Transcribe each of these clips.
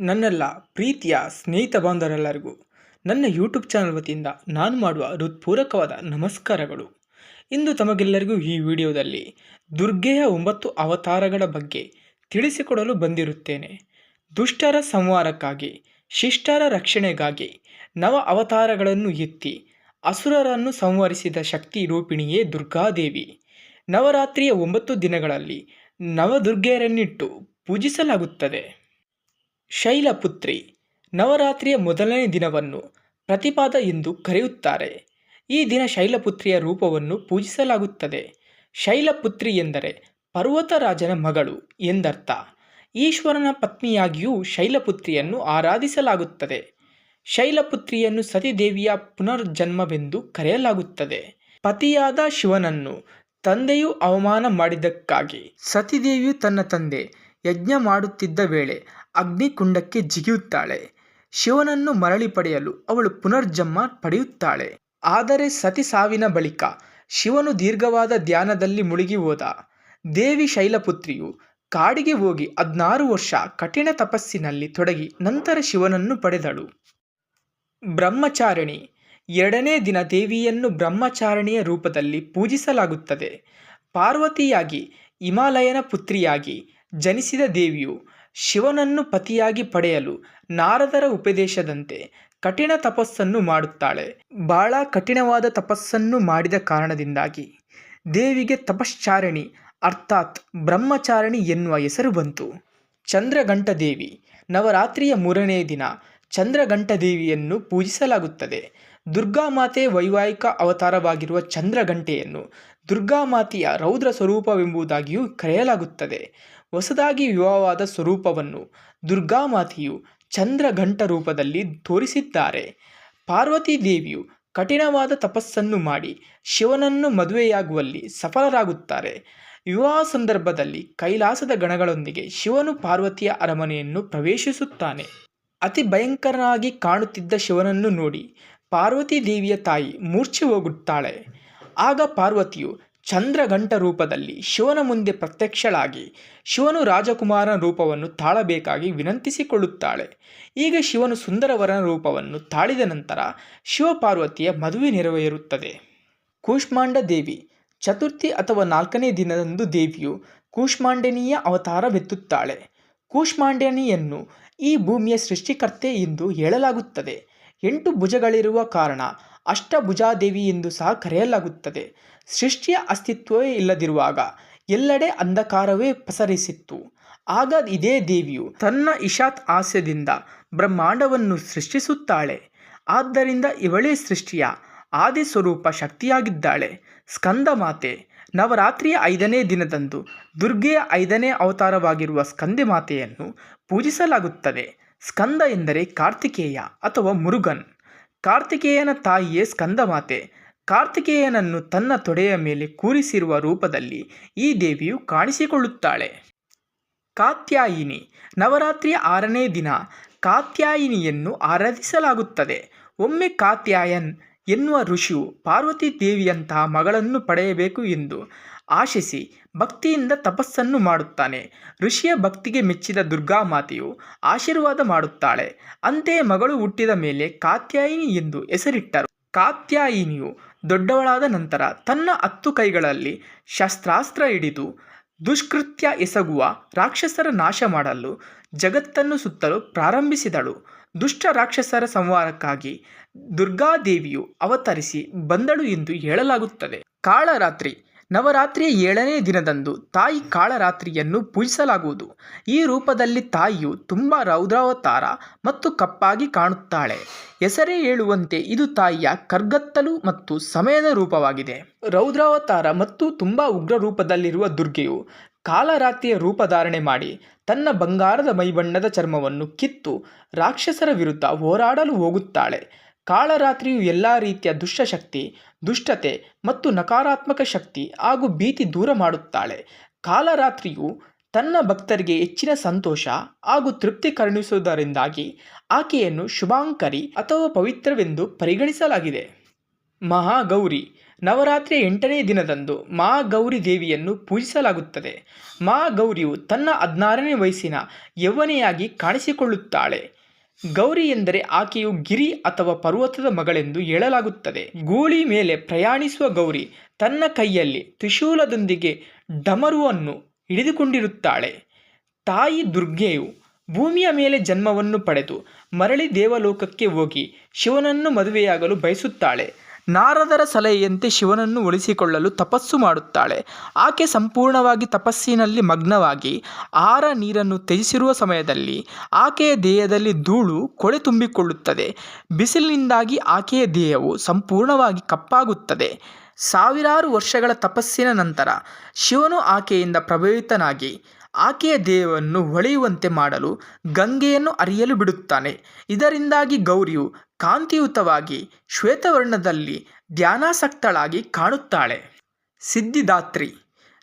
ನನ್ನೆಲ್ಲ ಪ್ರೀತಿಯ ಸ್ನೇಹಿತ ಬಾಂಧವರೆಲ್ಲರಿಗೂ ನನ್ನ ಯೂಟ್ಯೂಬ್ ಚಾನಲ್ ವತಿಯಿಂದ ನಾನು ಮಾಡುವ ಹೃತ್ಪೂರ್ವಕವಾದ ನಮಸ್ಕಾರಗಳು. ಇಂದು ತಮಗೆಲ್ಲರಿಗೂ ಈ ವಿಡಿಯೋದಲ್ಲಿ ದುರ್ಗೆಯ ಒಂಬತ್ತು ಅವತಾರಗಳ ಬಗ್ಗೆ ತಿಳಿಸಿಕೊಡಲು ಬಂದಿರುತ್ತೇನೆ. ದುಷ್ಟರ ಸಂಹಾರಕ್ಕಾಗಿ, ಶಿಷ್ಟರ ರಕ್ಷಣೆಗಾಗಿ ನವ ಅವತಾರಗಳನ್ನು ಎತ್ತಿ ಅಸುರರನ್ನು ಸಂಹರಿಸಿದ ಶಕ್ತಿ ರೂಪಿಣಿಯೇ ದುರ್ಗಾದೇವಿ. ನವರಾತ್ರಿಯ ಒಂಬತ್ತು ದಿನಗಳಲ್ಲಿ ನವದುರ್ಗೆಯರನ್ನಿಟ್ಟು ಪೂಜಿಸಲಾಗುತ್ತದೆ. ಶೈಲಪುತ್ರಿ ನವರಾತ್ರಿಯ ಮೊದಲನೇ ದಿನವನ್ನು ಪ್ರತಿಪಾದ ಎಂದು ಕರೆಯುತ್ತಾರೆ. ಈ ದಿನ ಶೈಲಪುತ್ರಿಯ ರೂಪವನ್ನು ಪೂಜಿಸಲಾಗುತ್ತದೆ. ಶೈಲಪುತ್ರಿ ಎಂದರೆ ಪರ್ವತರಾಜನ ಮಗಳು ಎಂದರ್ಥ. ಈಶ್ವರನ ಪತ್ನಿಯಾಗಿಯೂ ಶೈಲಪುತ್ರಿಯನ್ನು ಆರಾಧಿಸಲಾಗುತ್ತದೆ. ಶೈಲಪುತ್ರಿಯನ್ನು ಸತಿದೇವಿಯ ಪುನರ್ಜನ್ಮವೆಂದು ಕರೆಯಲಾಗುತ್ತದೆ. ಪತಿಯಾದ ಶಿವನನ್ನು ತಂದೆಯು ಅವಮಾನ ಮಾಡಿದ್ದಕ್ಕಾಗಿ ಸತಿದೇವಿಯು ತನ್ನ ತಂದೆ ಯಜ್ಞ ಮಾಡುತ್ತಿದ್ದ ವೇಳೆ ಅಗ್ನಿಕುಂಡಕ್ಕೆ ಜಿಗಿಯುತ್ತಾಳೆ. ಶಿವನನ್ನು ಮರಳಿ ಪಡೆಯಲು ಅವಳು ಪುನರ್ಜನ್ಮ ಪಡೆಯುತ್ತಾಳೆ. ಆದರೆ ಸತಿ ಸಾವಿನ ಬಳಿಕ ಶಿವನು ದೀರ್ಘವಾದ ಧ್ಯಾನದಲ್ಲಿ ಮುಳುಗಿ ಹೋದ. ದೇವಿ ಶೈಲಪುತ್ರಿಯು ಕಾಡಿಗೆ ಹೋಗಿ ಹದಿನಾರು ವರ್ಷ ಕಠಿಣ ತಪಸ್ಸಿನಲ್ಲಿ ತೊಡಗಿ ನಂತರ ಶಿವನನ್ನು ಪಡೆದಳು. ಬ್ರಹ್ಮಚಾರಿಣಿ ಎರಡನೇ ದಿನ ದೇವಿಯನ್ನು ಬ್ರಹ್ಮಚಾರಿಣಿಯ ರೂಪದಲ್ಲಿ ಪೂಜಿಸಲಾಗುತ್ತದೆ. ಪಾರ್ವತಿಯಾಗಿ ಹಿಮಾಲಯನ ಪುತ್ರಿಯಾಗಿ ಜನಿಸಿದ ದೇವಿಯು ಶಿವನನ್ನು ಪತಿಯಾಗಿ ಪಡೆಯಲು ನಾರದರ ಉಪದೇಶದಂತೆ ಕಠಿಣ ತಪಸ್ಸನ್ನು ಮಾಡುತ್ತಾಳೆ. ಬಹಳ ಕಠಿಣವಾದ ತಪಸ್ಸನ್ನು ಮಾಡಿದ ಕಾರಣದಿಂದಾಗಿ ದೇವಿಗೆ ತಪಶ್ಚಾರಣಿ ಅರ್ಥಾತ್ ಬ್ರಹ್ಮಚಾರಿಣಿ ಎನ್ನುವ ಹೆಸರು ಬಂತು. ಚಂದ್ರಘಂಟದೇವಿ ನವರಾತ್ರಿಯ ಮೂರನೇ ದಿನ ಚಂದ್ರಘಂಟದೇವಿಯನ್ನು ಪೂಜಿಸಲಾಗುತ್ತದೆ. ದುರ್ಗಾಮಾತೆ ವೈವಾಹಿಕ ಅವತಾರವಾಗಿರುವ ಚಂದ್ರಘಂಟೆಯನ್ನು ದುರ್ಗಾಮಾತೆಯ ರೌದ್ರ ಸ್ವರೂಪವೆಂಬುದಾಗಿಯೂ ಕರೆಯಲಾಗುತ್ತದೆ. ಹೊಸದಾಗಿ ವಿವಾಹವಾದ ಸ್ವರೂಪವನ್ನು ದುರ್ಗಾಮಾತೆಯು ಚಂದ್ರಘಂಟ ರೂಪದಲ್ಲಿ ತೋರಿಸಿದ್ದಾರೆ. ಪಾರ್ವತಿ ದೇವಿಯು ಕಠಿಣವಾದ ತಪಸ್ಸನ್ನು ಮಾಡಿ ಶಿವನನ್ನು ಮದುವೆಯಾಗುವಲ್ಲಿ ಸಫಲರಾಗುತ್ತಾರೆ. ವಿವಾಹ ಸಂದರ್ಭದಲ್ಲಿ ಕೈಲಾಸದ ಗಣಗಳೊಂದಿಗೆ ಶಿವನು ಪಾರ್ವತಿಯ ಅರಮನೆಯನ್ನು ಪ್ರವೇಶಿಸುತ್ತಾನೆ. ಅತಿ ಭಯಂಕರನಾಗಿ ಕಾಣುತ್ತಿದ್ದ ಶಿವನನ್ನು ನೋಡಿ ಪಾರ್ವತಿ ದೇವಿಯ ತಾಯಿ ಮೂರ್ಛೆ ಹೋಗುತ್ತಾಳೆ. ಆಗ ಪಾರ್ವತಿಯು ಚಂದ್ರಘಂಟ ರೂಪದಲ್ಲಿ ಶಿವನ ಮುಂದೆ ಪ್ರತ್ಯಕ್ಷಳಾಗಿ ಶಿವನು ರಾಜಕುಮಾರನ ರೂಪವನ್ನು ತಾಳಬೇಕಾಗಿ ವಿನಂತಿಸಿಕೊಳ್ಳುತ್ತಾಳೆ. ಈಗ ಶಿವನು ಸುಂದರವರನ ರೂಪವನ್ನು ತಾಳಿದ ನಂತರ ಶಿವಪಾರ್ವತಿಯ ಮದುವೆ ನೆರವೇರುತ್ತದೆ. ಕೂಷ್ಮಾಂಡ ದೇವಿ, ಚತುರ್ಥಿ ಅಥವಾ ನಾಲ್ಕನೇ ದಿನದಂದು ದೇವಿಯು ಕೂಷ್ಮಾಂಡನೀಯ ಅವತಾರವೆತ್ತುತ್ತಾಳೆ ಕೂಷ್ಮಾಂಡನಿಯನ್ನು ಈ ಭೂಮಿಯ ಸೃಷ್ಟಿಕರ್ತೆ ಎಂದು ಹೇಳಲಾಗುತ್ತದೆ. ಎಂಟು ಭುಜಗಳಿರುವ ಕಾರಣ ಅಷ್ಟಭುಜಾದೇವಿ ಎಂದು ಸಹ ಕರೆಯಲಾಗುತ್ತದೆ. ಸೃಷ್ಟಿಯ ಅಸ್ತಿತ್ವವೇ ಇಲ್ಲದಿರುವಾಗ ಎಲ್ಲೆಡೆ ಅಂಧಕಾರವೇ ಪಸರಿಸಿತ್ತು. ಆಗ ಇದೇ ದೇವಿಯು ತನ್ನ ಇಶಾತ್ ಹಾಸ್ಯದಿಂದ ಬ್ರಹ್ಮಾಂಡವನ್ನು ಸೃಷ್ಟಿಸುತ್ತಾಳೆ. ಆದ್ದರಿಂದ ಇವಳೇ ಸೃಷ್ಟಿಯ ಆದಿ ಸ್ವರೂಪ ಶಕ್ತಿಯಾಗಿದ್ದಾಳೆ. ಸ್ಕಂದ ಮಾತೆ ನವರಾತ್ರಿಯ ಐದನೇ ದಿನದಂದು ದುರ್ಗೆಯ ಐದನೇ ಅವತಾರವಾಗಿರುವ ಸ್ಕಂದೆ ಮಾತೆಯನ್ನು ಪೂಜಿಸಲಾಗುತ್ತದೆ. ಸ್ಕಂದ ಎಂದರೆ ಕಾರ್ತಿಕೇಯ ಅಥವಾ ಮುರುಗನ್. ಕಾರ್ತಿಕೇಯನ ತಾಯಿಯೇ ಸ್ಕಂದಮಾತೆ. ಕಾರ್ತಿಕೇಯನನ್ನು ತನ್ನ ತೊಡೆಯ ಮೇಲೆ ಕೂರಿಸಿರುವ ರೂಪದಲ್ಲಿ ಈ ದೇವಿಯು ಕಾಣಿಸಿಕೊಳ್ಳುತ್ತಾಳೆ. ಕಾತ್ಯಾಯಿನಿ ನವರಾತ್ರಿಯ ಆರನೇ ದಿನ. ಕಾತ್ಯಾಯಿನಿಯನ್ನು ಆರಾಧಿಸಲಾಗುತ್ತದೆ. ಒಮ್ಮೆ ಕಾತ್ಯಾಯನ್ ಎನ್ನುವ ಋಷಿಯು ಪಾರ್ವತಿ ದೇವಿಯಂತಹ ಮಗಳನ್ನು ಪಡೆಯಬೇಕು ಎಂದು ಆಶಿಸಿ ಭಕ್ತಿಯಿಂದ ತಪಸ್ಸನ್ನು ಮಾಡುತ್ತಾನೆ. ಋಷಿಯ ಭಕ್ತಿಗೆ ಮೆಚ್ಚಿದ ದುರ್ಗಾಮಾತೆಯು ಆಶೀರ್ವಾದ ಮಾಡುತ್ತಾಳೆ. ಅಂತೆಯೇ ಮಗಳು ಹುಟ್ಟಿದ ಮೇಲೆ ಕಾತ್ಯಾಯಿನಿ ಎಂದು ಹೆಸರಿಟ್ಟರು. ಕಾತ್ಯಾಯಿನಿಯು ದೊಡ್ಡವಳಾದ ನಂತರ ತನ್ನ ಹತ್ತು ಕೈಗಳಲ್ಲಿ ಶಸ್ತ್ರಾಸ್ತ್ರ ಹಿಡಿದು ದುಷ್ಕೃತ್ಯ ಎಸಗುವ ರಾಕ್ಷಸರ ನಾಶ ಮಾಡಲು ಜಗತ್ತನ್ನು ಸುತ್ತಲು ಪ್ರಾರಂಭಿಸಿದಳು. ದುಷ್ಟ ರಾಕ್ಷಸರ ಸಂಹಾರಕ್ಕಾಗಿ ದುರ್ಗಾದೇವಿಯು ಅವತರಿಸಿ ಬಂದಳು ಎಂದು ಹೇಳಲಾಗುತ್ತದೆ. ಕಾಳರಾತ್ರಿ ನವರಾತ್ರಿಯ ಏಳನೇ ದಿನದಂದು ತಾಯಿ ಕಾಳರಾತ್ರಿಯನ್ನು ಪೂಜಿಸಲಾಗುವುದು. ಈ ರೂಪದಲ್ಲಿ ತಾಯಿಯು ತುಂಬ ರೌದ್ರಾವತಾರ ಮತ್ತು ಕಪ್ಪಾಗಿ ಕಾಣುತ್ತಾಳೆ. ಹೆಸರೇ ಹೇಳುವಂತೆ ಇದು ತಾಯಿಯ ಕರ್ಗತ್ತಲು ಮತ್ತು ಸಮಯದ ರೂಪವಾಗಿದೆ. ರೌದ್ರಾವತಾರ ಮತ್ತು ತುಂಬ ಉಗ್ರ ರೂಪದಲ್ಲಿರುವ ದುರ್ಗೆಯು ಕಾಲರಾತ್ರಿಯ ರೂಪಧಾರಣೆ ಮಾಡಿ ತನ್ನ ಬಂಗಾರದ ಮೈಬಣ್ಣದ ಚರ್ಮವನ್ನು ಕಿತ್ತು ರಾಕ್ಷಸರ ವಿರುದ್ಧ ಹೋರಾಡಲು ಹೋಗುತ್ತಾಳೆ. ಕಾಳರಾತ್ರಿಯು ಎಲ್ಲ ರೀತಿಯ ದುಷ್ಟಶಕ್ತಿ, ದುಷ್ಟತೆ ಮತ್ತು ನಕಾರಾತ್ಮಕ ಶಕ್ತಿ ಹಾಗೂ ಭೀತಿ ದೂರ ಮಾಡುತ್ತಾಳೆ. ಕಾಲರಾತ್ರಿಯು ತನ್ನ ಭಕ್ತರಿಗೆ ಹೆಚ್ಚಿನ ಸಂತೋಷ ಹಾಗೂ ತೃಪ್ತಿ ಕರುಣಿಸುವುದರಿಂದಾಗಿ ಆಕೆಯನ್ನು ಶುಭಾಂಕರಿ ಅಥವಾ ಪವಿತ್ರವೆಂದು ಪರಿಗಣಿಸಲಾಗಿದೆ. ಮಹಾಗೌರಿ ನವರಾತ್ರಿಯ ಎಂಟನೇ ದಿನದಂದು ಮಹಾಗೌರಿ ದೇವಿಯನ್ನು ಪೂಜಿಸಲಾಗುತ್ತದೆ. ಮಹಾಗೌರಿಯು ತನ್ನ ಹದಿನಾರನೇ ವಯಸ್ಸಿನ ಯೌವನೆಯಾಗಿ ಕಾಣಿಸಿಕೊಳ್ಳುತ್ತಾಳೆ. ಗೌರಿ ಎಂದರೆ ಆಕೆಯು ಗಿರಿ ಅಥವಾ ಪರ್ವತದ ಮಗಳೆಂದು ಹೇಳಲಾಗುತ್ತದೆ. ಗೂಳಿ ಮೇಲೆ ಪ್ರಯಾಣಿಸುವ ಗೌರಿ ತನ್ನ ಕೈಯಲ್ಲಿ ತ್ರಿಶೂಲದೊಂದಿಗೆ ಡಮರುವನ್ನು ಹಿಡಿದುಕೊಂಡಿರುತ್ತಾಳೆ. ತಾಯಿ ದುರ್ಗೆಯು ಭೂಮಿಯ ಮೇಲೆ ಜನ್ಮವನ್ನು ಪಡೆದು ಮರಳಿ ದೇವಲೋಕಕ್ಕೆ ಹೋಗಿ ಶಿವನನ್ನು ಮದುವೆಯಾಗಲು ಬಯಸುತ್ತಾಳೆ. ನಾರದರ ಸಲಹೆಯಂತೆ ಶಿವನನ್ನು ಉಳಿಸಿಕೊಳ್ಳಲು ತಪಸ್ಸು ಮಾಡುತ್ತಾಳೆ. ಆಕೆ ಸಂಪೂರ್ಣವಾಗಿ ತಪಸ್ಸಿನಲ್ಲಿ ಮಗ್ನವಾಗಿ ಆಹಾರ ನೀರನ್ನು ತ್ಯಜಿಸಿರುವ ಸಮಯದಲ್ಲಿ ಆಕೆಯ ದೇಹದಲ್ಲಿ ಧೂಳು ಕೊಳೆ ತುಂಬಿಕೊಳ್ಳುತ್ತದೆ. ಬಿಸಿಲಿನಿಂದಾಗಿ ಆಕೆಯ ದೇಹವು ಸಂಪೂರ್ಣವಾಗಿ ಕಪ್ಪಾಗುತ್ತದೆ. ಸಾವಿರಾರು ವರ್ಷಗಳ ತಪಸ್ಸಿನ ನಂತರ ಶಿವನು ಆಕೆಯಿಂದ ಪ್ರಭಾವಿತನಾಗಿ ಆಕೆಯ ದೇಹವನ್ನು ಹೊಳೆಯುವಂತೆ ಮಾಡಲು ಗಂಗೆಯನ್ನು ಅರಿಯಲು ಬಿಡುತ್ತಾನೆ. ಇದರಿಂದಾಗಿ ಗೌರಿಯು ಕಾಂತಿಯುತವಾಗಿ ಶ್ವೇತವರ್ಣದಲ್ಲಿ ಧ್ಯಾನಾಸಕ್ತಳಾಗಿ ಕಾಣುತ್ತಾಳೆ. ಸಿದ್ಧಿದಾತ್ರಿ,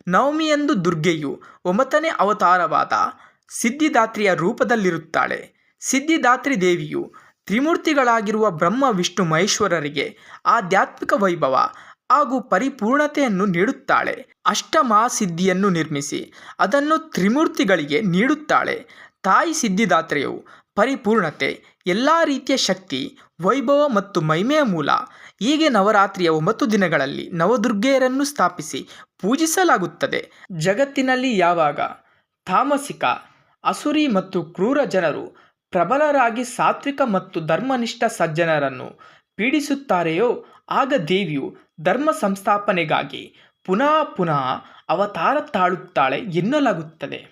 ನವಮಿಯಂದು ದುರ್ಗೆಯು ಒಂಬತ್ತನೇ ಅವತಾರವಾದ ಸಿದ್ಧಿದಾತ್ರಿಯ ರೂಪದಲ್ಲಿರುತ್ತಾಳೆ. ಸಿದ್ಧಿದಾತ್ರಿ ದೇವಿಯು ತ್ರಿಮೂರ್ತಿಗಳಾಗಿರುವ ಬ್ರಹ್ಮ, ವಿಷ್ಣು, ಮಹೇಶ್ವರರಿಗೆ ಆಧ್ಯಾತ್ಮಿಕ ವೈಭವ ಹಾಗೂ ಪರಿಪೂರ್ಣತೆಯನ್ನು ನೀಡುತ್ತಾಳೆ. ಅಷ್ಟಮಹಾಸಿದ್ಧಿಯನ್ನು ನಿರ್ಮಿಸಿ ಅದನ್ನು ತ್ರಿಮೂರ್ತಿಗಳಿಗೆ ನೀಡುತ್ತಾಳೆ. ತಾಯಿ ಸಿದ್ಧಿದಾತ್ರೆಯು ಪರಿಪೂರ್ಣತೆ, ಎಲ್ಲ ರೀತಿಯ ಶಕ್ತಿ, ವೈಭವ ಮತ್ತು ಮಹಿಮೆಯ ಮೂಲ. ಹೀಗೆ ನವರಾತ್ರಿಯ ಒಂಬತ್ತು ದಿನಗಳಲ್ಲಿ ನವದುರ್ಗೆಯರನ್ನು ಸ್ಥಾಪಿಸಿ ಪೂಜಿಸಲಾಗುತ್ತದೆ. ಜಗತ್ತಿನಲ್ಲಿ ಯಾವಾಗ ತಾಮಸಿಕ, ಅಸುರಿ ಮತ್ತು ಕ್ರೂರ ಜನರು ಪ್ರಬಲರಾಗಿ ಸಾತ್ವಿಕ ಮತ್ತು ಧರ್ಮನಿಷ್ಠ ಸಜ್ಜನರನ್ನು ಪೀಡಿಸುತ್ತಾರೆಯೋ ಆಗ ದೇವಿಯು ಧರ್ಮ ಸಂಸ್ಥಾಪನೆಗಾಗಿ ಪುನಃ ಪುನಃ ಅವತಾರ ತಾಳುತ್ತಾಳೆ ಎನ್ನಲಾಗುತ್ತದೆ.